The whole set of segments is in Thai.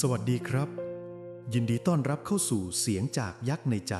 สวัสดีครับ ยินดีต้อนรับเข้าสู่เสียงจากยักษ์ในใจ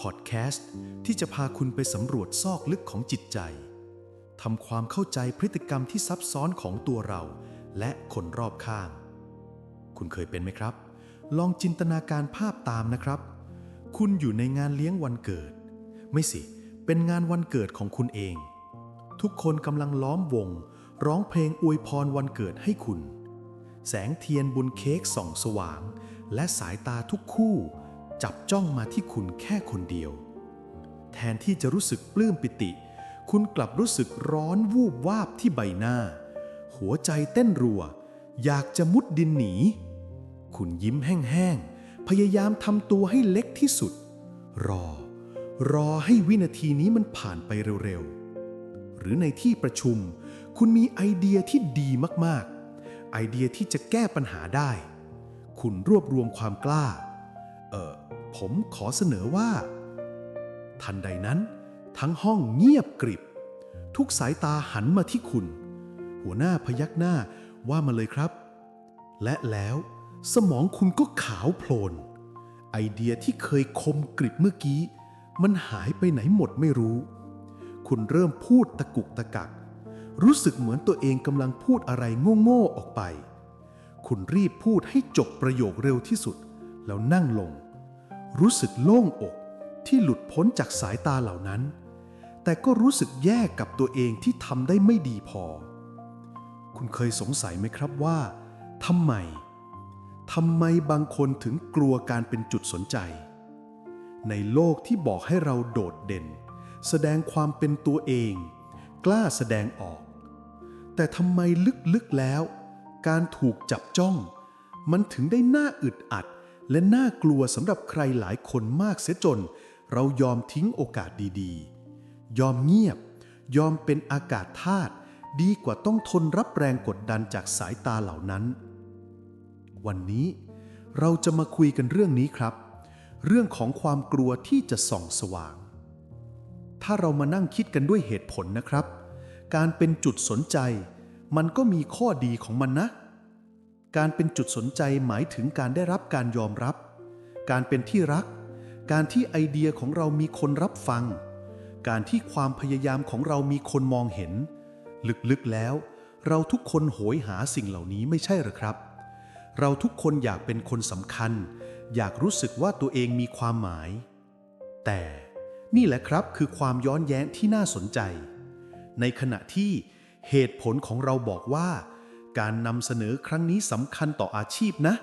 พอดแคสต์ที่จะพาคุณไปสำรวจซอกลึกของจิตใจทำความเข้าใจพฤติกรรมที่ซับซ้อนของตัวเรา และคนรอบข้าง คุณเคยเป็นไหมครับ ลองจินตนาการภาพตามนะครับ คุณอยู่ในงานเลี้ยงวันเกิด ไม่สิ เป็นงานวันเกิดของคุณเอง ทุกคนกำลังล้อมวง ร้องเพลงอวยพรวันเกิดให้คุณ แสงเทียนบนเค้กส่องสว่าง และสายตาทุกคู่ จับจ้องมาที่คุณแค่คนเดียว แทนที่จะรู้สึกปลื้มปิติ คุณกลับรู้สึกร้อนวูบวาบที่ใบหน้า หัวใจเต้นรัว อยากจะมุดดินหนี คุณยิ้มแห้งๆ พยายามทำตัวให้เล็กที่สุด รอ รอให้วินาทีนี้มันผ่านไปเร็วๆ หรือในที่ประชุม คุณมีไอเดียที่ดีมากๆ ไอเดียที่จะแก้ปัญหาได้ คุณรวบรวมความกล้า เออผมขอเสนอว่า ทันใดนั้น ทั้งห้องเงียบกริบ ทุกสายตาหันมาที่คุณ หัวหน้าพยักหน้าว่ามาเลยครับ และแล้วสมองคุณก็ขาวโพลน ไอเดียที่เคยคมกริบเมื่อกี้ มันหายไปไหนหมดไม่รู้ คุณเริ่มพูดตะกุกตะกัก รู้สึกเหมือนตัวเองกำลังพูดอะไรโง่ๆออกไป คุณรีบพูดให้จบประโยคเร็วที่สุด แล้วนั่งลง รู้สึกโล่งอกที่หลุดพ้นจากสายตาเหล่านั้น แต่ก็รู้สึกแย่กับตัวเองที่ทำได้ไม่ดีพอ คุณเคยสงสัยไหมครับว่าทำไมทำไมบางคนถึงกลัวการเป็นจุดสนใจ ในโลกที่บอกให้เราโดดเด่น แสดงความเป็นตัวเอง กล้าแสดงออก แต่ทำไมลึกๆแล้ว การถูกจับจ้อง มันถึงได้น่าอึดอัด และน่ากลัวสำหรับใครหลายคนมากเสียจน เรายอมทิ้งโอกาสดีๆ ยอมเงียบ ยอมเป็นอากาศธาตุดีกว่าต้องทนรับแรงกดดันจากสายตาเหล่านั้น วันนี้เราจะมาคุยกันเรื่องนี้ครับ เรื่องของความกลัวที่จะส่องสว่าง ถ้าเรามานั่งคิดกันด้วยเหตุผลนะครับ การเป็นจุดสนใจ มันก็มีข้อดีของมันนะ การเป็นจุดสนใจหมายถึงการได้รับการยอมรับ การเป็นที่รัก การที่ไอเดียของเรามีคนรับฟัง การที่ความพยายามของเรามีคนมองเห็น ลึกๆแล้ว เราทุกคนโหยหาสิ่งเหล่านี้ไม่ใช่หรือครับ เราทุกคนอยากเป็นคนสำคัญ อยากรู้สึกว่าตัวเองมีความหมาย แต่นี่แหละครับคือความย้อนแย้งที่น่าสนใจ ในขณะที่ เหตุผลของเราบอกว่า การนำเสนอครั้งนี้สำคัญต่ออาชีพนะ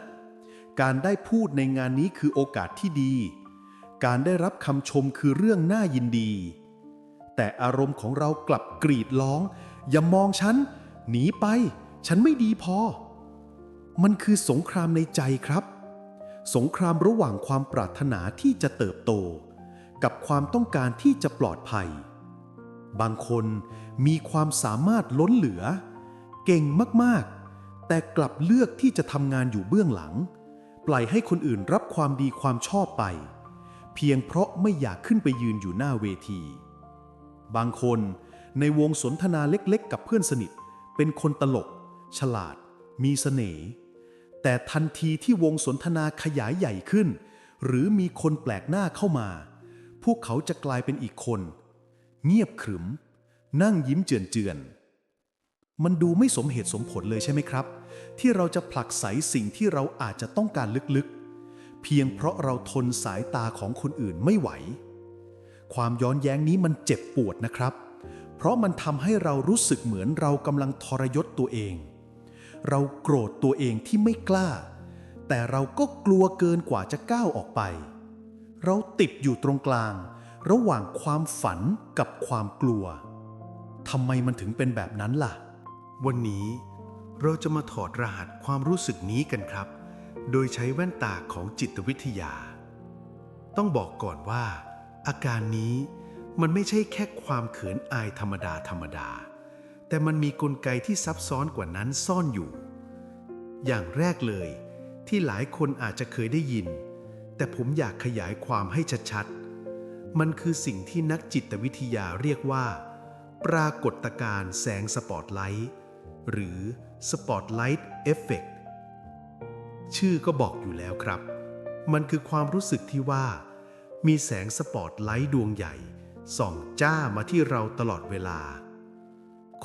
การได้พูดในงานนี้คือโอกาสที่ดี การได้รับคำชมคือเรื่องน่ายินดี แต่อารมณ์ของเรากลับกรีดร้อง อย่ามองฉัน หนีไป ฉันไม่ดีพอ มันคือสงครามในใจครับ สงครามระหว่างความปรารถนาที่จะเติบโต กับความต้องการที่จะปลอดภัย บางคนมีความสามารถล้นเหลือ เก่งมากๆ แต่กลับเลือกที่จะทำงานอยู่เบื้องหลัง ปล่อยให้คนอื่นรับความดีความชอบไป เพียงเพราะไม่อยากขึ้นไปยืนอยู่หน้าเวที บางคนในวงสนทนาเล็กๆ กับเพื่อนสนิท เป็นคนตลก ฉลาด มีเสน่ห์แต่ทันทีที่วงสนทนาขยายใหญ่ขึ้น หรือมีคนแปลกหน้าเข้ามา พวกเขาจะกลายเป็นอีกคน เงียบขรึม นั่งยิ้มเจือนๆมันดูไม่สมเหตุสมผลเลยใช่ไหมครับ ที่เราจะผลักไสสิ่งที่เราอาจจะต้องการลึกๆ เพียงเพราะเราทนสายตาของคนอื่นไม่ไหว ความย้อนแย้งนี้มันเจ็บปวดนะครับ เพราะมันทำให้เรารู้สึกเหมือนเรากำลังทรยศตัวเอง เราโกรธตัวเองที่ไม่กล้า แต่เราก็กลัวเกินกว่าจะก้าวออกไป เราติดอยู่ตรงกลาง ระหว่างความฝันกับความกลัวทำไมมันถึงเป็นแบบนั้นล่ะ วันนี้เราจะมาถอดรหัสความรู้สึกนี้กันครับ โดยใช้แว่นตาของจิตวิทยา ต้องบอกก่อนว่า อาการนี้มันไม่ใช่แค่ความเขินอายธรรมดาธรรมดา แต่มันมีกลไกที่ซับซ้อนกว่านั้นซ่อนอยู่ อย่างแรกเลยที่หลายคนอาจจะเคยได้ยิน แต่ผมอยากขยายความให้ชัดๆ มันคือสิ่งที่นักจิตวิทยาเรียกว่า ปรากฏการณ์แสงสปอตไลท์หรือ Spotlight Effect ชื่อก็บอกอยู่แล้วครับ มันคือความรู้สึกที่ว่า มีแสงสปอตไลท์ดวงใหญ่ ส่องจ้ามาที่เราตลอดเวลา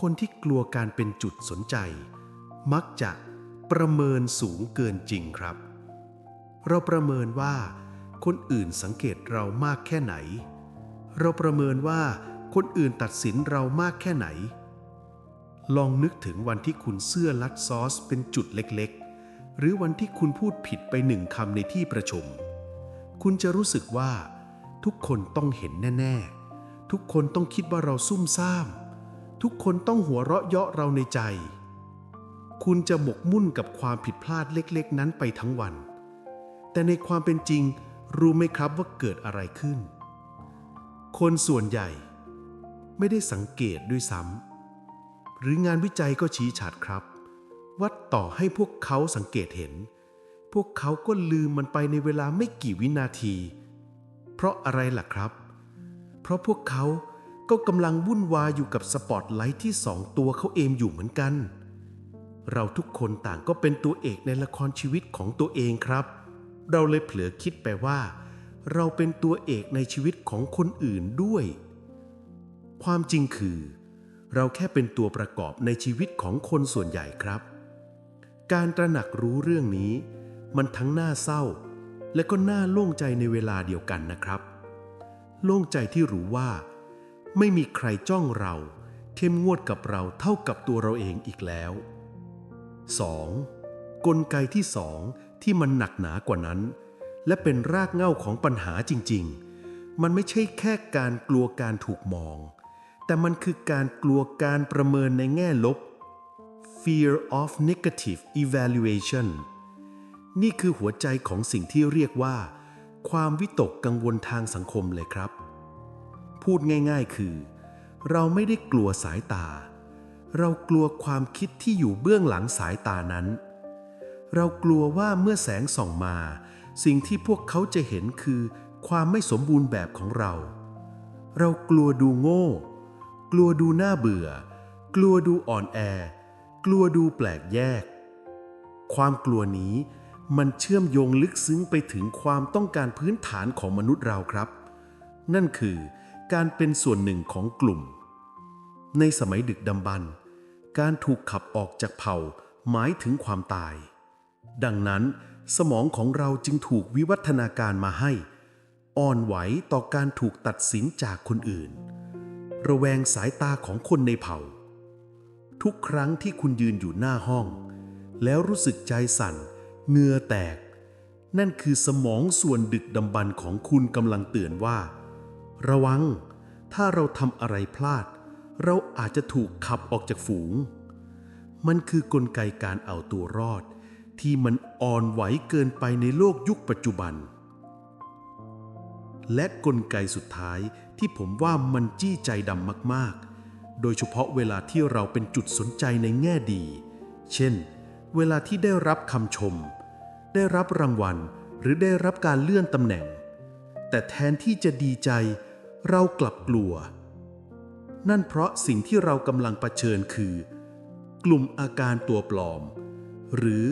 คนที่กลัวการเป็นจุดสนใจ มักจะประเมินสูงเกินจริงครับ เราประเมินว่า คนอื่นสังเกตเรามากแค่ไหน เราประเมินว่าคนอื่นตัดสินเรามากแค่ไหน ลองนึกถึงวันที่คุณเสื้อลัดซอสเป็นจุดเล็กๆ หรือวันที่คุณพูดผิดไปหนึ่งคำในที่ประชุม คุณจะรู้สึกว่า ทุกคนต้องเห็นแน่ ๆ ทุกคนต้องคิดว่าเราซุ่มซ่าม ทุกคนต้องหัวเราะเยาะเราในใจ คุณจะหมกมุ่นกับความผิดพลาดเล็กๆ นั้นไปทั้งวัน แต่ในความเป็นจริง รู้ไหมครับว่าเกิดอะไรขึ้น คนส่วนใหญ่ ไม่ได้สังเกตด้วยซ้ำหรืองานวิจัยก็ชี้ชัดครับ ว่าต่อให้พวกเขาสังเกตเห็น พวกเขาก็ลืมมันไปในเวลาไม่กี่วินาที เพราะอะไรล่ะครับ เพราะพวกเขาก็กำลังวุ่นวายอยู่กับสปอตไลท์ที่สองตัวเขาเองอยู่เหมือนกัน เราทุกคนต่างก็เป็นตัวเอกในละครชีวิตของตัวเองครับ เราเลยเผลอคิดไปว่า เราเป็นตัวเอกในชีวิตของคนอื่นด้วย ความจริงคือ เราแค่เป็นตัวประกอบในชีวิตของคนส่วนใหญ่ครับ การตระหนักรู้เรื่องนี้ มันทั้งน่าเศร้า และก็น่าโล่งใจในเวลาเดียวกันนะครับ โล่งใจที่รู้ว่า ไม่มีใครจ้องเรา เข้มงวดกับเราเท่ากับตัวเราเองอีกแล้ว 2. กลไกที่สอง ที่มันหนักหนากว่านั้น และเป็นรากเหง้าของปัญหาจริง ๆ มันไม่ใช่แค่การกลัวการถูกมอง แต่มันคือการกลัวการประเมินในแง่ลบ fear of negative evaluation นี่คือหัวใจของสิ่งที่เรียกว่า ความวิตกกังวลทางสังคมเลยครับ พูดง่ายๆคือ เราไม่ได้กลัวสายตา เรากลัวความคิดที่อยู่เบื้องหลังสายตานั้น เรากลัวว่าเมื่อแสงส่องมา สิ่งที่พวกเขาจะเห็นคือ ความไม่สมบูรณ์แบบของเรา เรากลัวดูโง่ กลัวดูน่าเบื่อ กลัวดูอ่อนแอ กลัวดูแปลกแยก ความกลัวนี้มันเชื่อมโยงลึกซึ้งไปถึงความต้องการพื้นฐานของมนุษย์เราครับ นั่นคือการเป็นส่วนหนึ่งของกลุ่ม ในสมัยดึกดำบรรการถูกขับออกจากเผ่าหมายถึงความตาย ดังนั้น สมองของเราจึงถูกวิวัฒนาการมาให้ อ่อนไหวต่อการถูกตัดสินจากคนอื่น ระแวงสายตาของคนในเผ่า ทุกครั้งที่คุณยืนอยู่หน้าห้อง แล้วรู้สึกใจสั่นเหงื่อแตก นั่นคือสมองส่วนดึกดำบรรของคุณกำลังเตือนว่า ระวัง ถ้าเราทำอะไรพลาด เราอาจจะถูกขับออกจากฝูง มันคือกลไกการเอาตัวรอด ที่มันอ่อนไหวเกินไปในโลกยุคปัจจุบัน และกลไกสุดท้ายที่ผมว่ามันจี้ใจดำมากๆ โดยเฉพาะเวลาที่เราเป็นจุดสนใจในแง่ดี เช่น เวลาที่ได้รับคำชม ได้รับรางวัล หรือได้รับการเลื่อนตำแหน่ง แต่แทนที่จะดีใจ เรากลับกลัว นั่นเพราะสิ่งที่เรากำลังเผชิญคือ กลุ่มอาการตัวปลอม หรือ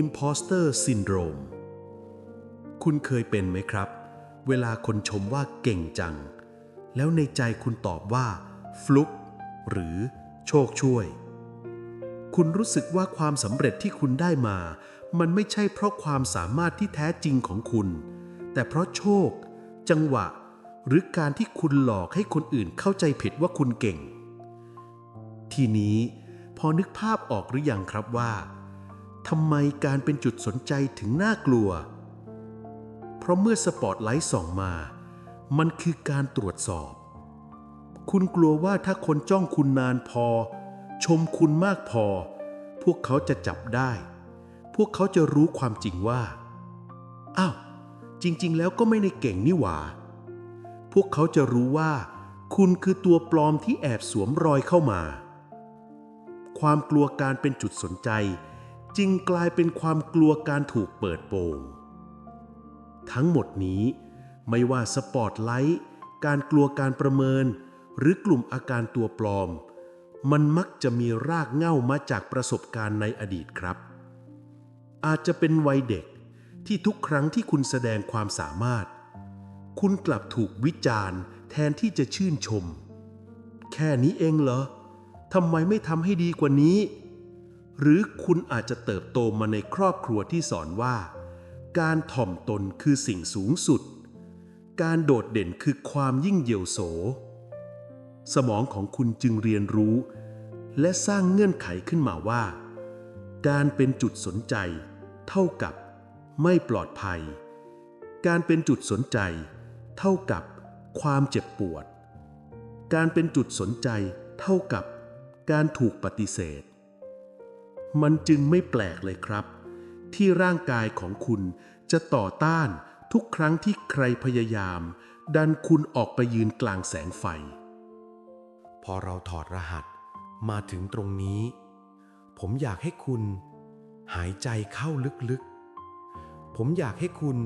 imposter syndrome คุณเคยเป็นไหมครับ เวลาคนชมว่าเก่งจัง แล้วในใจคุณตอบว่า ฟลุกหรือโชคช่วย คุณรู้สึกว่าความสำเร็จที่คุณได้มา มันไม่ใช่เพราะความสามารถที่แท้จริงของคุณ แต่เพราะโชค จังหวะ หรือการที่คุณหลอกให้คนอื่นเข้าใจผิดว่าคุณเก่ง ทีนี้พอนึกภาพออกหรือยังครับว่า ทำไมการเป็นจุดสนใจถึงน่ากลัว เพราะเมื่อสปอตไลท์ส่องมา มันคือการตรวจสอบ คุณกลัวว่าถ้าคนจ้องคุณนานพอ ชมคุณมากพอ พวกเขาจะจับได้ พวกเขาจะรู้ความจริงว่า อ้าว จริง ๆ แล้วก็ไม่ได้เก่งนี่หว่า พวกเขาจะรู้ว่า คุณคือตัวปลอมที่แอบสวมรอยเข้ามา ความกลัวการเป็นจุดสนใจ จึงกลายเป็นความกลัวการถูกเปิดโปง ทั้งหมดนี้ไม่ว่าสปอตไลท์ การกลัวการประเมิน หรือกลุ่มอาการตัวปลอม มันมักจะมีรากเหง้ามาจากประสบการณ์ในอดีตครับ อาจจะเป็นวัยเด็กที่ทุกครั้งที่คุณแสดงความสามารถ คุณกลับถูกวิจารณ์ แทนที่จะชื่นชม แค่นี้เองเหรอทำไมไม่ทำให้ดีกว่านี้ หรือคุณอาจจะเติบโตมาในครอบครัวที่สอนว่า การถ่อมตนคือสิ่งสูงสุด การโดดเด่นคือความยิ่งเหี่ยวโส สมองของคุณจึงเรียนรู้ และสร้างเงื่อนไขขึ้นมาว่า การเป็นจุดสนใจ เท่ากับ ไม่ปลอดภัย การเป็นจุดสนใจ เท่ากับ ความเจ็บปวด การเป็นจุดสนใจ เท่ากับ การถูกปฏิเสธ มันจึงไม่แปลกเลยครับ ที่ร่างกายของคุณจะต่อต้านทุกครั้งที่ใครพยายาม ดันคุณออกไปยืนกลางแสงไฟ พอเราถอดรหัสมาถึงตรงนี้ ผมอยากให้คุณ หายใจเข้าลึกๆ ผมอยากให้คุณ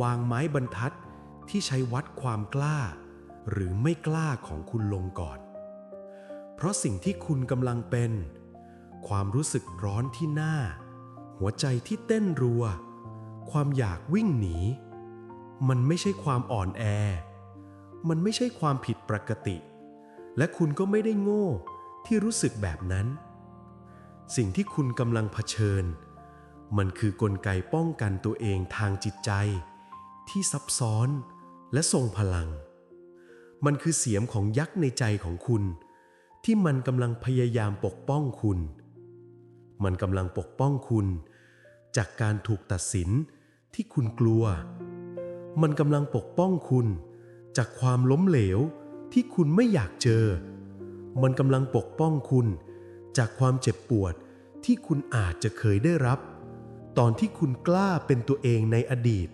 วางไม้บรรทัดที่ใช้วัดความกล้า หรือไม่กล้าของคุณลงก่อน เพราะสิ่งที่คุณกำลังเป็น ความรู้สึกร้อนที่หน้า หัวใจที่เต้นรัว ความอยากวิ่งหนี มันไม่ใช่ความอ่อนแอ มันไม่ใช่ความผิดปกติ และคุณก็ไม่ได้โง่ที่รู้สึกแบบนั้น สิ่งที่คุณกำลังเผชิญ มันคือกลไกป้องกันตัวเองทางจิตใจ ที่ซับซ้อนและทรงพลัง มันคือเสียงของยักษ์ในใจของคุณที่มันกำลังพยายามปกป้องคุณ มันกำลังปกป้องคุณ จากการถูกตัดสินที่คุณกลัว มันกำลังปกป้องคุณ จากความล้มเหลวที่คุณไม่อยากเจอ มันกำลังปกป้องคุณ จากความเจ็บปวดที่คุณอาจจะเคยได้รับ ตอนที่คุณกล้าเป็นตัวเองในอดีต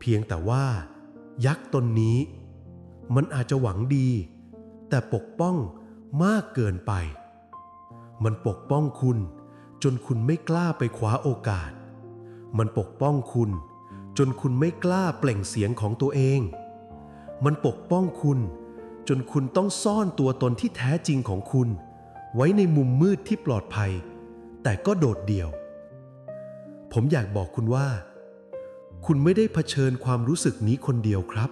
เพียงแต่ว่า ยักษ์ตนนี้ มันอาจจะหวังดี แต่ปกป้องมากเกินไป มันปกป้องคุณ จนคุณไม่กล้าไปคว้าโอกาส มันปกป้องคุณ จนคุณไม่กล้าเปล่งเสียงของตัวเอง มันปกป้องคุณ จนคุณต้องซ่อนตัวตนที่แท้จริงของคุณ ไว้ในมุมมืดที่ปลอดภัย แต่ก็โดดเดี่ยว ผมอยากบอกคุณว่า คุณไม่ได้เผชิญความรู้สึกนี้คนเดียวครับ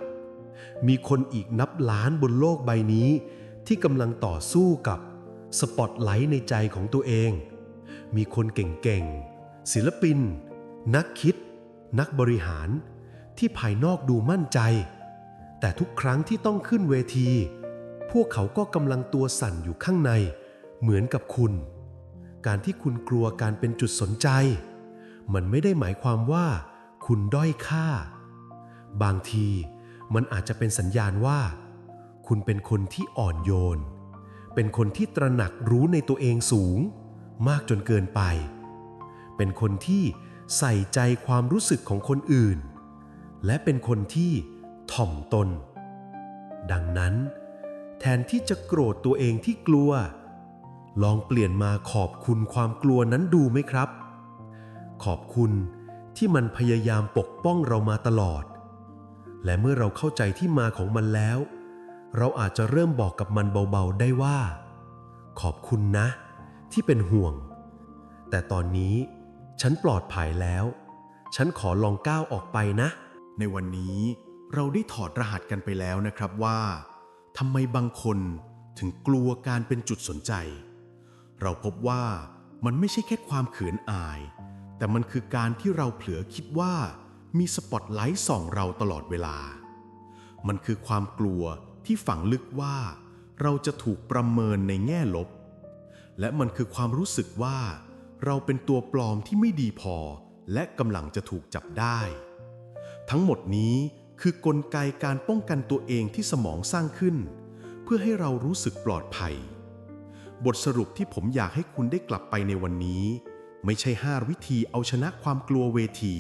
มีคนอีกนับล้านบนโลกใบนี้ ที่กำลังต่อสู้กับสปอตไลท์ในใจของตัวเอง มีคนเก่งๆ ศิลปิน นักคิด นักบริหาร ที่ภายนอกดูมั่นใจ แต่ทุกครั้งที่ต้องขึ้นเวที พวกเขาก็กำลังตัวสั่นอยู่ข้างใน เหมือนกับคุณ การที่คุณกลัวการเป็นจุดสนใจ มันไม่ได้หมายความว่า คุณด้อยค่า บางทีมันอาจจะเป็นสัญญาณว่า คุณเป็นคนที่อ่อนโยน เป็นคนที่ตระหนักรู้ในตัวเองสูง มากจนเกินไป เป็นคนที่ใส่ใจความรู้สึกของคนอื่น และเป็นคนที่ถ่อมตน ดังนั้น แทนที่จะโกรธตัวเองที่กลัว ลองเปลี่ยนมาขอบคุณความกลัวนั้นดูไหมครับ ขอบคุณที่มันพยายามปกป้องเรามาตลอด และเมื่อเราเข้าใจที่มาของมันแล้ว เราอาจจะเริ่มบอกกับมันเบาๆได้ว่า ขอบคุณนะ ที่เป็นห่วง แต่ตอนนี้ฉันปลอดภัยแล้ว ฉันขอลองก้าวออกไปนะ ในวันนี้เราได้ถอดรหัสกันไปแล้วนะครับว่าทำไมบางคนถึงกลัวการเป็นจุดสนใจ เราพบว่ามันไม่ใช่แค่ความเขินอาย แต่มันคือการที่เราเผลอคิดว่ามีสปอตไลท์ส่องเราตลอดเวลา มันคือความกลัวที่ฝังลึกว่า เราจะถูกประเมินในแง่ลบ และมันคือความรู้สึกว่า เราเป็นตัวปลอมที่ไม่ดีพอ และกำลังจะถูกจับได้ ทั้งหมดนี้คือกลไกการป้องกันตัวเองที่สมองสร้างขึ้น เพื่อให้เรารู้สึกปลอดภัย บทสรุปที่ผมอยากให้คุณได้กลับไปในวันนี้ ไม่ใช่ 5 วิธีเอาชนะความกลัวเวที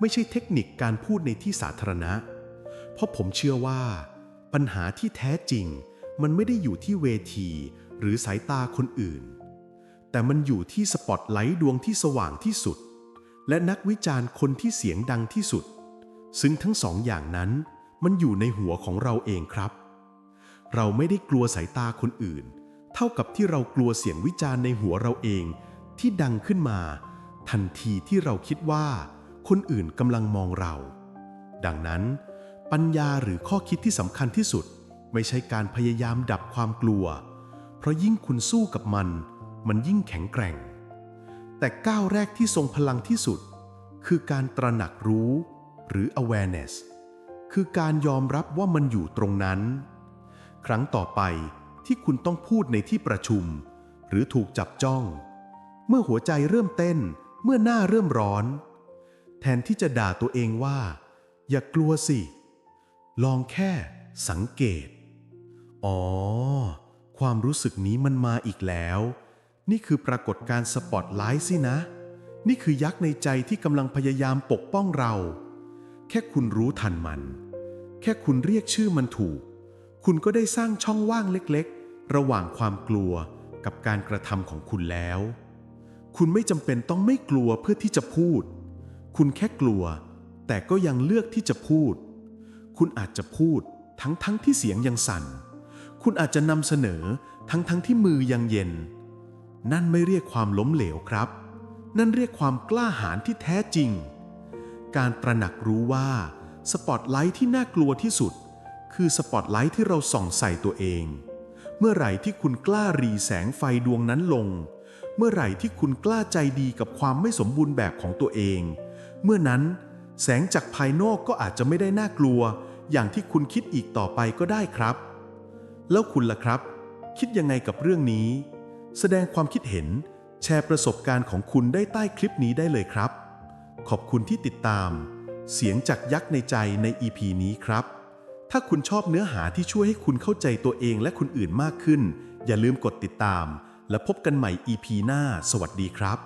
ไม่ใช่เทคนิคการพูดในที่สาธารณะ เพราะผมเชื่อว่า ปัญหาที่แท้จริงมันไม่ได้อยู่ที่เวที หรือสายตาคนอื่น แต่มันอยู่ที่สปอตไลท์ดวงที่สว่างที่สุด และนักวิจารณ์คนที่เสียงดังที่สุด ซึ่งทั้งสองอย่างนั้นมันอยู่ในหัวของเราเองครับ เราไม่ได้กลัวสายตาคนอื่น เท่ากับที่เรากลัวเสียงวิจารณ์ในหัวเราเอง ที่ดังขึ้นมา ทันทีที่เราคิดว่า คนอื่นกำลังมองเรา ดังนั้น ปัญญาหรือข้อคิดที่สำคัญที่สุด ไม่ใช่การพยายามดับความกลัว เพราะยิ่งคุณสู้กับมัน มันยิ่งแข็งแกร่ง แต่ก้าวแรกที่ทรงพลังที่สุด คือการตระหนักรู้หรือ awareness คือการยอมรับว่ามันอยู่ตรงนั้น ครั้งต่อไปที่คุณต้องพูดในที่ประชุม หรือถูกจับจ้อง เมื่อหัวใจเริ่มเต้น เมื่อหน้าเริ่มร้อน แทนที่จะด่าตัวเองว่า อย่ากลัวสิ ลองแค่สังเกต อ๋อ ความรู้สึกนี้มันมาอีกแล้ว นี่คือปรากฏการ์สปอตไลท์สินะ นี่คือยักษ์ในใจที่กำลังพยายามปกป้องเรา แค่คุณรู้ทันมัน แค่คุณเรียกชื่อมันถูก คุณก็ได้สร้างช่องว่างเล็กๆ ระหว่างความกลัวกับการกระทำของคุณแล้ว คุณไม่จำเป็นต้องไม่กลัวเพื่อที่จะพูด คุณแค่กลัว แต่ก็ยังเลือกที่จะพูด คุณอาจจะพูดทั้งๆทที่เสียงยังสั่น คุณอาจจะนำเสนอทั้งๆทที่มือยังเย็น นั่นไม่เรียกความล้มเหลวครับ นั่นเรียกความกล้าหาญที่แท้จริง การตระหนักรู้ว่าสปอตไลท์ที่น่ากลัวที่สุด คือสปอตไลท์ที่เราส่องใส่ตัวเอง เมื่อไหร่ที่คุณกล้ารีแสงไฟดวงนั้นลง เมื่อไหร่ที่คุณกล้าใจดีกับความไม่สมบูรณ์แบบของตัวเอง เมื่อนั้นแสงจากภายนอกก็อาจจะไม่ได้น่ากลัว อย่างที่คุณคิดอีกต่อไปก็ได้ครับ แล้วคุณล่ะครับ คิดยังไงกับเรื่องนี้ แสดงความคิดเห็นแชร์ประสบการณ์ของคุณได้ใต้คลิปนี้ได้เลยครับ ขอบคุณที่ติดตาม เสียงจากยักษ์ในใจใน EP นี้ครับ ถ้าคุณชอบเนื้อหาที่ช่วยให้คุณเข้าใจตัวเองและคนอื่นมากขึ้น อย่าลืมกดติดตาม และพบกันใหม่ EP หน้า สวัสดีครับ